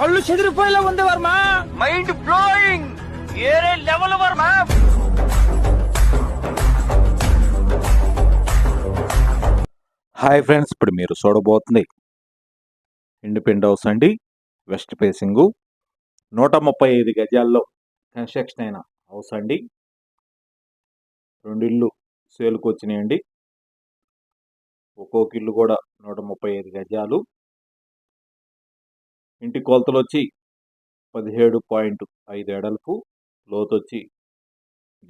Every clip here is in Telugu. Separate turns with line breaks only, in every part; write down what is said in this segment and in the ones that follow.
కళ్ళు చెదిరిపోయేలా ఉంది వర్మ. మైండ్ బ్లోయింగ్ ఏరే లెవెల్ వర్మ.
హాయ్ ఫ్రెండ్స్ ఇప్పుడు మీరు చూడబోతుంది ఇండిపెండెంట్ హౌస్ అండి. వెస్ట్ ఫేసింగ్ నూట ముప్పై ఐదు గజాల్లో కన్స్ట్రక్షన్ అయిన హౌస్ అండి. రెండు ఇల్లు సేల్కి వచ్చినాయండి. ఒక్కొక్క ఇల్లు కూడా నూట ముప్పై ఐదు గజాలు. ఇంటి కొలతలు వచ్చి పదిహేడు పాయింట్ ఐదు ఎడల్పు లోతు వచ్చి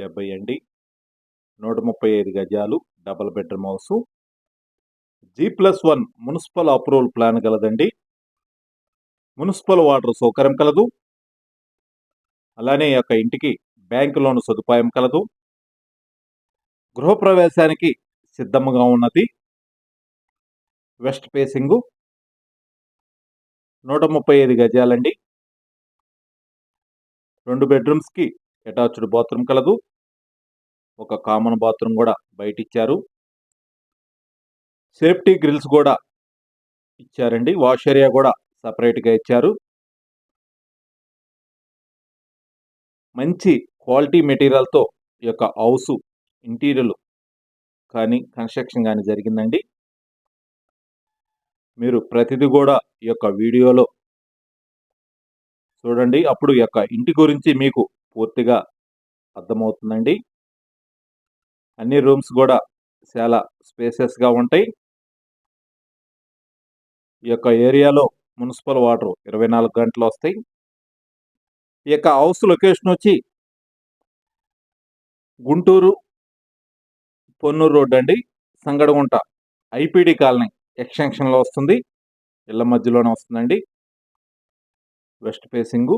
డెబ్బై అండి నూట ముప్పై ఐదు గజాలు double bedroom house. G plus one municipal approval plan కలదండి municipal water సౌకర్యం కలదు. అలానే యొక్క ఇంటికి బ్యాంక్ లోన్ సదుపాయం కలదు. గృహప్రవేశానికి సిద్ధంగా ఉన్నది. వెస్ట్ ఫేసింగ్ నూట ముప్పై ఐదు గజాలండి. రెండు బెడ్రూమ్స్కి అటాచ్డ్ బాత్రూమ్ కలదు. ఒక కామన్ బాత్రూమ్ కూడా బయట ఇచ్చారు సేఫ్టీ గ్రిల్స్ కూడా ఇచ్చారండి. వాష్ ఏరియా కూడా సపరేట్గా ఇచ్చారు. మంచి క్వాలిటీ మెటీరియల్తో ఈ యొక్క హౌస్ ఇంటీరియర్ కానీ కన్స్ట్రక్షన్ కానీ జరిగిందండి. మీరు ప్రతిదీ కూడా ఈ యొక్క వీడియోలో చూడండి. అప్పుడు ఈ యొక్క ఇంటి గురించి మీకు పూర్తిగా అర్థమవుతుందండి. అన్ని రూమ్స్ కూడా చాలా స్పేసెస్గా ఉంటాయి. ఈ యొక్క ఏరియాలో మున్సిపల్ వాటర్ ఇరవై నాలుగు గంటలు వస్తాయి. ఈ యొక్క హౌస్ లొకేషన్ వచ్చి గుంటూరు పొన్నూరు రోడ్ అండి. Sangadagunta IPD colony. ఎక్స్టెన్షన్లో వస్తుంది. ఇళ్ళ మధ్యలోనే వస్తుందండి. West facing.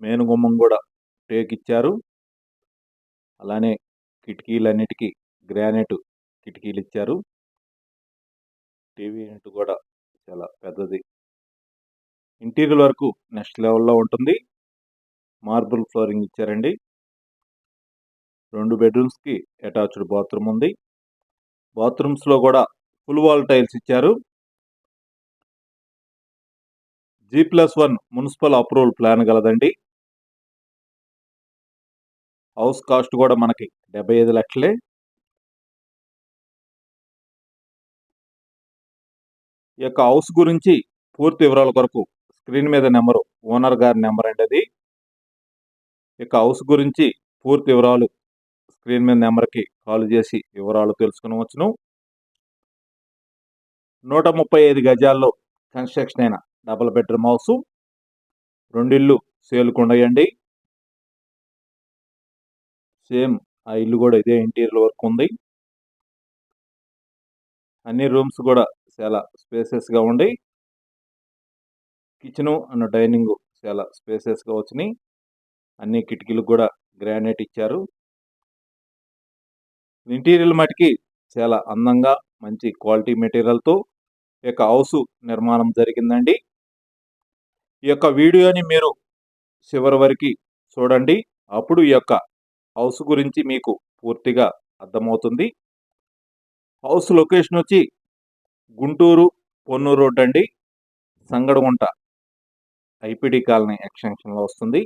మెయిన్ గుమ్మం కూడా టేక్ ఇచ్చారు. అలానే కిటికీలన్నిటికీ గ్రానైట్ కిటికీలు ఇచ్చారు. టీవీ యూనిట్ కూడా చాలా పెద్దది. ఇంటీరియర్ వరకు నెక్స్ట్ లెవెల్లో ఉంటుంది. మార్బుల్ ఫ్లోరింగ్ ఇచ్చారండి. రెండు బెడ్రూమ్స్కి అటాచ్డ్ బాత్రూమ్ ఉంది. బాత్రూమ్స్లో కూడా ఫుల్ వాల్ టైల్స్ ఇచ్చారు. G plus one municipal approval plan గలదండి. House cost కూడా మనకి డెబ్బై ఐదు లక్షలే. ఈ యొక్క హౌస్ గురించి పూర్తి వివరాల కొరకు స్క్రీన్ మీద నెంబరు ఓనర్ గారి నెంబర్ అండి అది. ఈ యొక్క హౌస్ గురించి పూర్తి వివరాలు స్క్రీన్ మీద నెంబర్కి కాల్ చేసి వివరాలు తెలుసుకునవచ్చును నూట ముప్పై ఐదు గజాల్లో కన్స్ట్రక్షన్ అయిన డబుల్ బెడ్రూమ్ హౌస్. రెండిల్లు సేలుకుండయండి సేమ్ ఆ ఇల్లు కూడా ఇదే ఇంటీరియర్ వర్క్ ఉంది. అన్ని రూమ్స్ కూడా చాలా స్పేసెస్గా ఉండి. కిచెను అండ్ డైనింగ్ చాలా స్పేసెస్గా వచ్చినాయి. అన్ని కిటికీలు కూడా గ్రానైట్ ఇచ్చారు. ఇంటీరియల్ మటుకి చాలా అందంగా మంచి క్వాలిటీ మెటీరియల్తో ఈ యొక్క హౌస్ నిర్మాణం జరిగిందండి. ఈ యొక్క వీడియోని మీరు చివరి వరకు చూడండి. అప్పుడు ఈ యొక్క హౌస్ గురించి మీకు పూర్తిగా అర్థమవుతుంది. హౌస్ లొకేషన్ వచ్చి గుంటూరు పొన్నూరు రోడ్ అండి. సంగడగుంట ఐపీడీ కాలనీ ఎక్స్టెన్షన్లో వస్తుంది.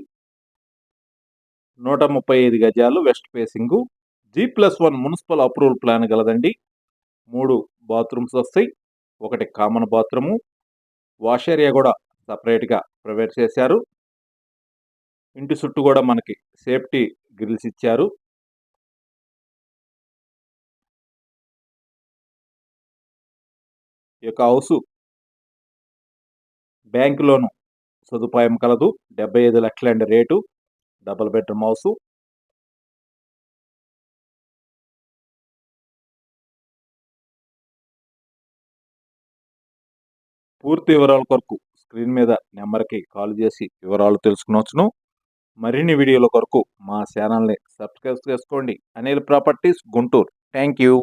నూట ముప్పై ఐదు గజాలు west facing G plus one municipal approval plan గలదండి. మూడు బాత్రూమ్స్ వస్తాయి. ఒకటి కామన్ బాత్రూము. వాష్ ఏరియా కూడా సపరేట్గా ప్రొవైడ్ చేశారు. ఇంటి చుట్టూ కూడా మనకి సేఫ్టీ గ్రిల్స్ ఇచ్చారు. ఈ యొక్క హౌసు బ్యాంకులోను సదుపాయం కలదు. డెబ్బై ఐదు లక్షలండి రేటు. Double bedroom house. పూర్తి వివరాల కొరకు స్క్రీన్ మీద నెంబర్కి కాల్ చేసి వివరాలు తెలుసుకునవచ్చును మరిన్ని వీడియోల కొరకు మా ఛానల్ని సబ్స్క్రైబ్ చేసుకోండి. Anil properties Guntur. Thank you